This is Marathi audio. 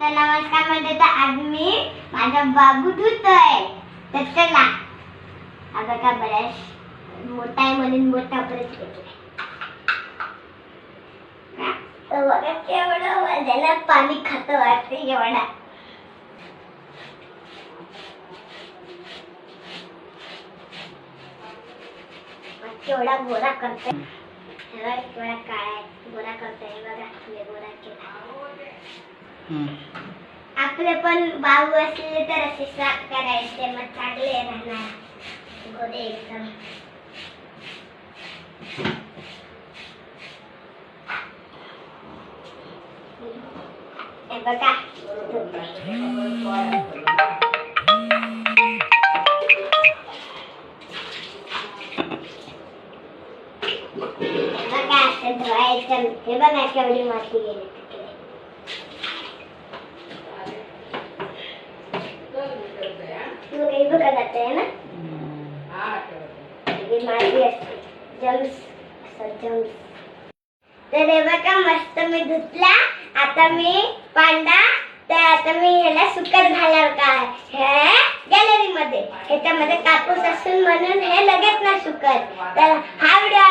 तर नमस्कार म्हणते तर आज मी माझा बाबू धुतोय. तर चला. आता का ब्रश मोठा आहे म्हणून मोठा ब्रश घेतलाय बघा केवढं माझ्याला पाणी खात वाटते एवढा. केवढा गोरा करतोय. केवढा काय गोरा करतोय. बघा गोरा केला आपले पण बाबू असले तर असे साफ करायचे मग चांगले राहणार. गोडे एकदम. बघा. बघा असं धुवायचं. हे बघा केवढी माती गेली तिकडे तू काही बघा जाते ना ही माझी असते. जम्स असं जम्स. तर हे बघा मस्त मी धुतला. आता मी पांडा तर आता मी ह्याला सुकत घालाव काय? हे गॅलरी मध्ये. ह्याच्यामध्ये कापूस असून म्हणून हे लगेच ना सुकत. तर हा व्हिडिओ